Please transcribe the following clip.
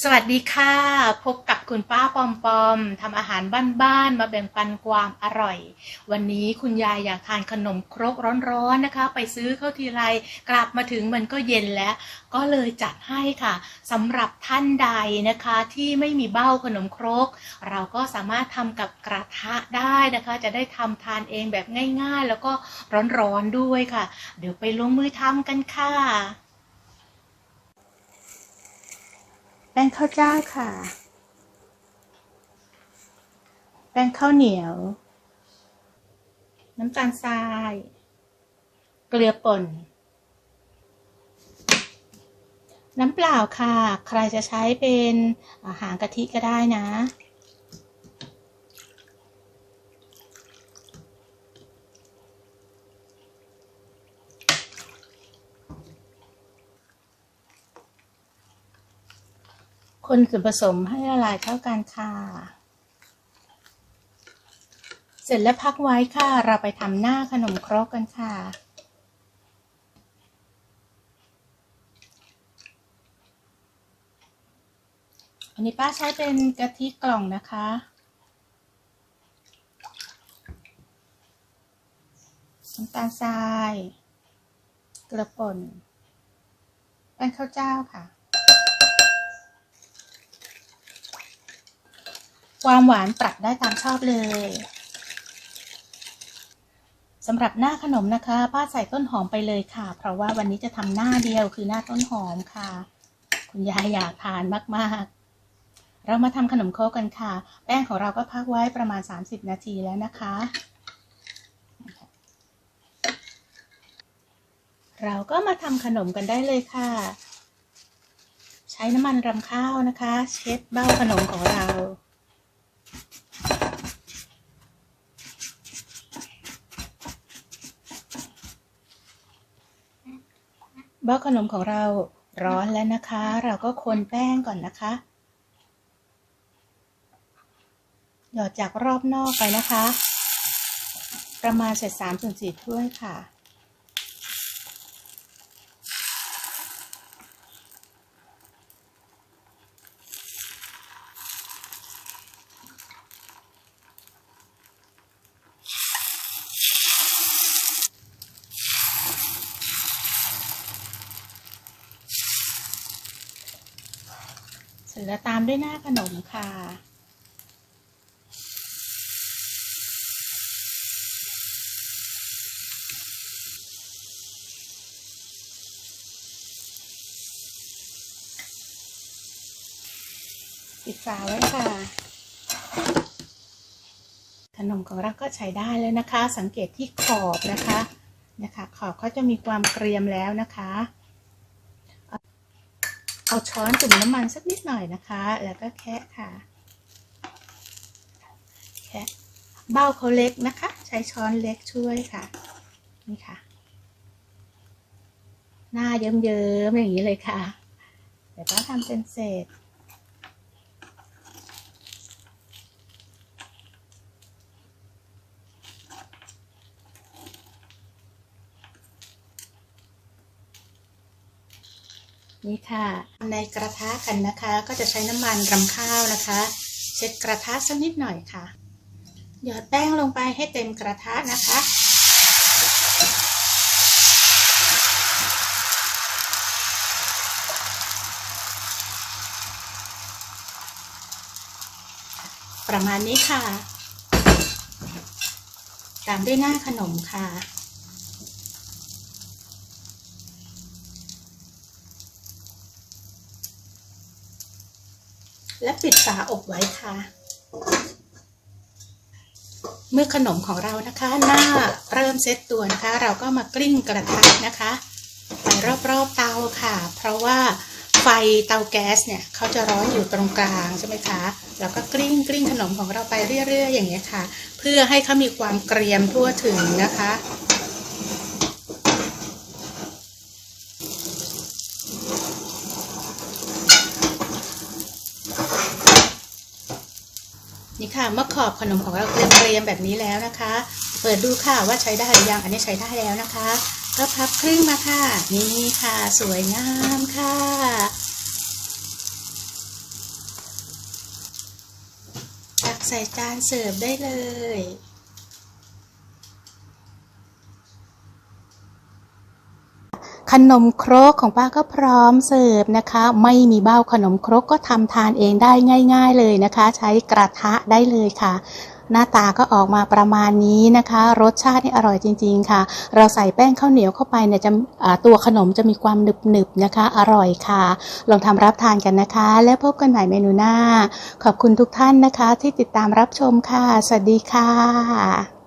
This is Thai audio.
สวัสดีค่ะ พบกับคุณป้าปอมปอมทำอาหารบ้านๆมาแบ่งปันความอร่อย วันนี้คุณยายอยากทานขนมครกร้อนๆนะคะ ไปซื้อเข้าทีไรกลับมาถึงมันก็เย็นแล้ว ก็เลยจัดให้ค่ะสำหรับท่านใดนะคะที่ไม่มีเบ้าขนมครก เราก็สามารถทำกับกระทะได้นะคะ จะได้ทำทานเองแบบง่ายๆ แล้วก็ร้อนๆด้วยค่ะ เดี๋ยวไปลงมือทำกันค่ะ แป้งข้าวเจ้าค่ะ แป้งข้าวเหนียว น้ำตาลทราย เกลือป่น น้ำเปล่าค่ะ ใครจะใช้เป็นอาหารกะทิก็ได้นะ คนส่วนผสมให้ละลายเข้ากันค่ะ เสร็จแล้วพักไว้ค่ะ เราไปทำหน้าขนมครกกันค่ะ อันนี้ป้าใช้เป็นกะทิกล่องนะคะน้ำตาลทรายกลือป่นแป้งข้าวเจ้าค่ะ ความหวานปรับได้ตามชอบเลยสำหรับหน้าขนมนะคะป้าใส่ต้นหอมไปเลยค่ะ เพราะว่าวันนี้จะทำหน้าเดียวคือหน้าต้นหอมค่ะ คุณยายอยากทานมากๆ เรามาทำขนมโครกกันค่ะ แป้งของเราก็พักไว้ประมาณ 30 นาทีแล้วนะคะ เราก็มาทำขนมกันได้เลยค่ะ ใช้น้ำมันรำข้าวนะคะ เช็ดเบ้าขนมของเรา เบ้าขนมของเราร้อนแล้วนะคะ เราก็คนแป้งก่อนนะคะ หยอดจากรอบนอกไปนะคะ ประมาณเศษสามส่วนสี่ถ้วยค่ะ เสร็จแล้วตามด้วยหน้าขนมค่ะ ปิดฝาไว้ค่ะ ขนมของเราก็ใช้ได้แล้วนะคะ สังเกตที่ขอบนะคะนะคะ ขอบเขาจะมีความเกรียมแล้วนะคะ เอาช้อนจุ่มน้ำมันสักนิดหน่อยนะคะ แล้วก็แคะค่ะ แคะเบ้าเขาเล็กนะคะ ใช้ช้อนเล็กช่วยค่ะ นี่ค่ะ หน้าเยิ้มๆอย่างนี้เลยค่ะ เดี๋ยวก็ทำเป็นเศษ นี่ค่ะ ในกระทะกันนะคะ ก็จะใช้น้ำมันรำข้าวนะคะ เช็ดกระทะสักนิดหน่อยค่ะ หยอดแป้งลงไปให้เต็มกระทะนะคะประมาณนี้ค่ะ ตามด้วยหน้าขนมค่ะ และปิดฝาอบไว้ค่ะ เมื่อขนมของเรานะคะ หน้าเริ่มเซตตัวนะคะ เราก็มากลิ้งกระทะนะคะ ไปรอบๆเตาค่ะ เพราะว่าไฟเตาแก๊สเนี่ยเขาจะร้อนอยู่ตรงกลางใช่ไหมคะเราก็กลิ้งกลิ้งขนมของเราไปเรื่อยๆ อย่างนี้ยค่ะ เพื่อให้เขามีความเกรียมทั่วถึงนะคะ นี่ค่ะเมื่อขอบขนมของเราเตรียมแบบนี้แล้วนะคะ เปิดดูค่ะว่าใช้ได้หรือยังอันนี้ใช้ได้แล้วนะคะ ก็พับครึ่งมาค่ะ นี่ค่ะ สวยงามค่ะตักใส่จานเสิร์ฟได้เลย ขนมครกของป้าก็พร้อมเสิร์ฟนะคะ ไม่มีเบ้าขนมครกก็ทำทานเองได้ง่าย ๆเลยนะคะ ใช้กระทะได้เลยค่ะ หน้าตาก็ออกมาประมาณนี้นะคะ รสชาตินี่อร่อยจริง ๆค่ะ เราใส่แป้งข้าวเหนียวเข้าไปเนี่ยจะตัวขนมจะมีความหนึบๆนะคะ อร่อยค่ะ ลองทำรับทานกันนะคะ แล้วพบกันใหม่เมนูหน้า ขอบคุณทุกท่านนะคะ ที่ติดตามรับชมค่ะ สวัสดีค่ะ